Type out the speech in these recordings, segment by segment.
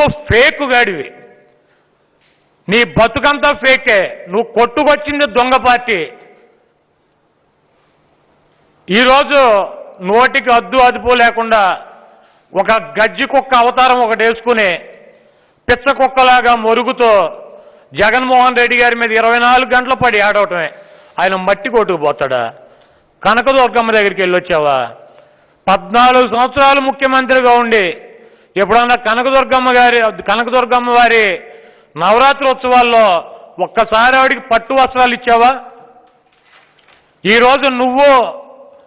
నువ్వు ఫేక్ గాడివి. నీ బతుకంతా ఫేకే. నువ్వు కొట్టుకొచ్చింది దొంగ పార్టీ. ఈరోజు నోటికి అద్దు అదుపు లేకుండా ఒక గజ్జి కుక్క అవతారం ఒకటి వేసుకుని పిచ్చ కుక్కలాగా మొరుగుతో జగన్మోహన్ రెడ్డి గారి మీద ఇరవై నాలుగు గంటలు పడి ఆడవటమే. ఆయన మట్టి కొట్టుకుపోతాడా కనకదుర్గమ్మ దగ్గరికి వెళ్ళొచ్చావా? పద్నాలుగు సంవత్సరాలు ముఖ్యమంత్రిగా ఉండి ఎప్పుడన్నా కనకదుర్గమ్మ గారి కనకదుర్గమ్మ వారి నవరాత్రి ఉత్సవాల్లో ఒక్కసారి ఆవిడికి పట్టు వస్త్రాలు ఇచ్చావా? ఈరోజు నువ్వు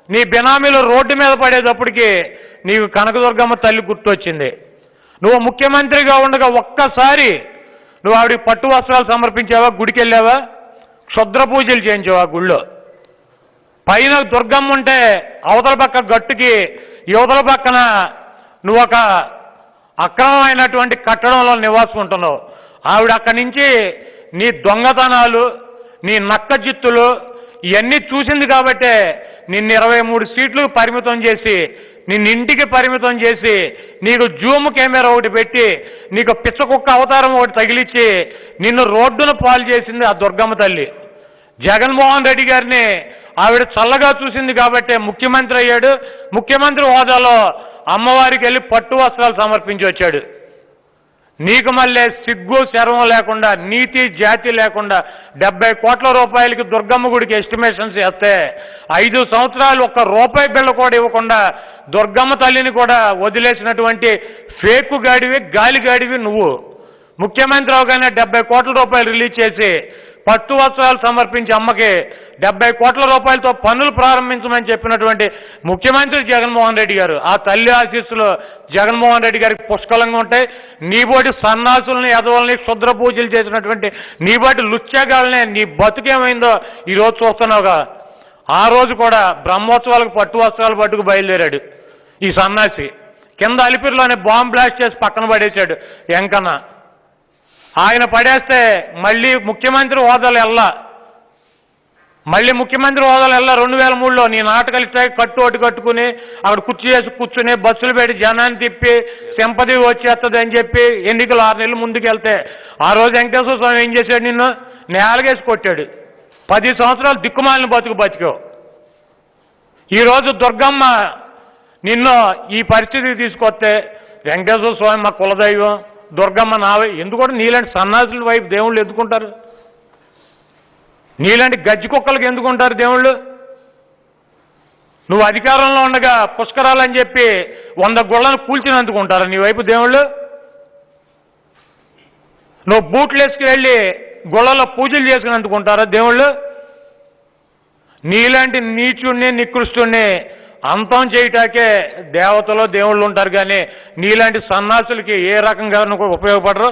నీ బినామీలు రోడ్డు మీద పడేటప్పటికి నీకు కనకదుర్గమ్మ తల్లి గుర్తొచ్చింది. నువ్వు ముఖ్యమంత్రిగా ఉండగా ఒక్కసారి నువ్వు ఆవిడికి పట్టు వస్త్రాలు సమర్పించావా? గుడికి వెళ్ళావా క్షుద్ర పూజలు చేయించావా గుళ్ళో? పైన దుర్గమ్మ ఉంటే అవతల పక్క గట్టుకి యువతల పక్కన నువ్వు ఒక అక్రమమైనటువంటి కట్టడంలో నివాసం ఉంటున్నావు ఆవిడ అక్కడి నుంచి నీ దొంగతనాలు నీ నక్కజిత్తులు ఇవన్నీ చూసింది కాబట్టే నిన్ను ఇరవై మూడు సీట్లు పరిమితం చేసి నిన్ను ఇంటికి పరిమితం చేసి నీకు జూమ్ కెమెరా ఒకటి పెట్టి నీకు పిచ్చ కుక్క అవతారం ఒకటి తగిలిచ్చి నిన్ను రోడ్డున పాలు చేసింది ఆ దుర్గమ్మ తల్లి. జగన్మోహన్ రెడ్డి గారిని ఆవిడ చల్లగా చూసింది కాబట్టే ముఖ్యమంత్రి అయ్యాడు. ముఖ్యమంత్రి హోదాలో అమ్మవారికి వెళ్ళి పట్టు వస్త్రాలు సమర్పించి వచ్చాడు. నీకు మళ్ళీ సిగ్గు శర్వం లేకుండా నీతి జాతి లేకుండా డెబ్బై కోట్ల రూపాయలకి దుర్గమ్మ గుడికి ఎస్టిమేషన్స్ వేస్తే ఐదు సంవత్సరాలు ఒక్క రూపాయి బిళ్ళ కూడా ఇవ్వకుండా దుర్గమ్మ తల్లిని కూడా వదిలేసినటువంటి ఫేకు గాడివి గాలి గాడివి నువ్వు. ముఖ్యమంత్రి అవగానే డెబ్బై కోట్ల రూపాయలు రిలీజ్ చేసి పట్టు వస్త్రాలు సమర్పించి అమ్మకి డెబ్బై కోట్ల రూపాయలతో పనులు ప్రారంభించమని చెప్పినటువంటి ముఖ్యమంత్రి జగన్మోహన్ రెడ్డి గారు ఆ తల్లి ఆశీస్సులు జగన్మోహన్ రెడ్డి గారికి పుష్కలంగా ఉంటాయి. నీబోటి సన్నాసుల్ని ఎదవల్ని క్షుద్ర పూజలు చేసినటువంటి నీబోటి లుచ్చాగాళ్ళని నీ బతుకేమైందో ఈరోజు చూస్తున్నావుగా. ఆ రోజు కూడా బ్రహ్మోత్సవాలకు పట్టు వస్త్రాలు పట్టుకు బయలుదేరాడు ఈ సన్నాసి. కింద అలిపిరిలోనే బాంబ్ బ్లాస్ట్ చేసి పక్కన పడేశాడు వెంకన్న. ఆయన పడేస్తే మళ్ళీ ముఖ్యమంత్రి హోదాలు వెళ్ళా మళ్ళీ ముఖ్యమంత్రి హోదాలు వెళ్ళా రెండు వేల మూడులో. నీ నాటకాలు ఇట్లా కట్టు ఒకటి కట్టుకుని అక్కడ కుర్చీ చేసి కూర్చుని బస్సులు పెట్టి జనాన్ని తిప్పి సింపతి వచ్చేస్తుంది అని చెప్పి ఎన్నికలు ఆరు నెలలు ముందుకు వెళ్తే ఆ రోజు వెంకటేశ్వర స్వామి ఏం చేశాడు నిన్ను? నేలగేసి కొట్టాడు. పది సంవత్సరాలు దిక్కుమాలిన బతుకు బతికావు. ఈరోజు దుర్గమ్మ నిన్ను ఈ పరిస్థితికి తీసుకొస్తే వెంకటేశ్వర స్వామి మా కులదైవం దుర్గమ్మ నావే. ఎందుకు నీలాంటి సన్నాసుల వైపు దేవుళ్ళు ఎందుకుంటారు? నీలాంటి గజ్జి కుక్కలకు ఎందుకుంటారు దేవుళ్ళు? నువ్వు అధికారంలో ఉండగా పుష్కరాలని చెప్పి వంద గుళ్ళను కూల్చినందుకు ఉంటారా. నీ వైపు దేవుళ్ళు? నువ్వు బూట్లు వేసుకువెళ్ళి గుళ్ళలో పూజలు చేసుకుని అందుకుంటారా దేవుళ్ళు? నీలాంటి నీచుణ్ణి నికృష్టుణ్ణి అంతం చేయటాకే దేవతలో దేవుళ్ళు ఉంటారు కానీ నీలాంటి సన్నాసులకి ఏ రకంగా ఉపయోగపడరు.